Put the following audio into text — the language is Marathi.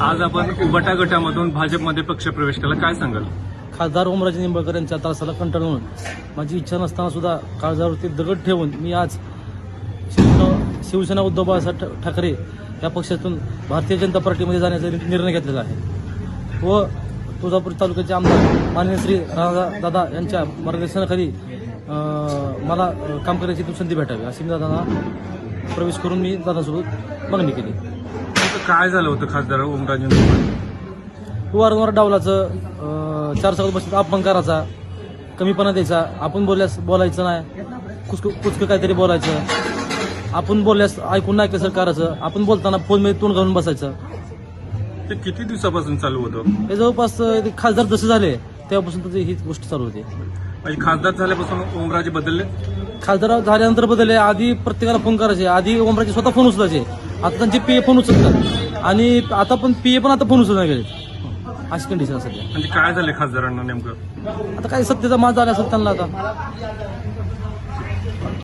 आज आपण उबटा गटामधून भाजपमध्ये पक्षप्रवेश केला. काय सांगाल? खासदार ओमराजे निंबाळकर यांच्या त्रासाला कंटाळून माझी इच्छा नसताना सुद्धा काळजावरती दगड ठेवून मी आज शिवसेना शिवसेना उद्धव बाळासाहेब ठाकरे या पक्षातून भारतीय जनता पार्टीमध्ये जाण्याचा निर्णय घेतलेला आहे. व तुळजापूर तालुक्याचे आमदार माननीय श्री राजा दादा यांच्या मार्गदर्शनाखाली मला काम करण्याची संधी भेटावी. अशी मी दादा प्रवेश करून मी दादांसोबत मागणी केली. नेमकं काय झालं होतं खासदार ओमराजे निंबाळकर? वारंवार डावलाचं अं, चार चौकात बसत अपमान करायचा कमीपणा द्यायचा. आपण बोलल्यास बोलायचं नाही. कुचक कुचकं काहीतरी बोलायचं. आपण बोलल्यास ऐकून नाही कसं करायचं. आपण बोलताना फोनमध्ये तोंड घालून बसायचं. ते किती दिवसापासून चालू होतं? हे जवळपास अं, ते खासदार जसे झाले तेव्हापासून तर ही गोष्ट चालू होती. म्हणजे खासदार झाल्यापासून ओमराजे बदलले? खासदार झाल्यानंतर बदलले. आधी प्रत्येकाला फोन करायचे. आधी ओमराजे स्वतः फोन उचलायचे. आता त्यांचे पीए फोन उचलतात. आणि आता पण पीए पण आता फोन उचलणार गेले अशी कंडिशन सध्या. म्हणजे काय झाले खासदारांना नेमकं? आता काय सत्तेचा माज झाला असेल त्यांना आता.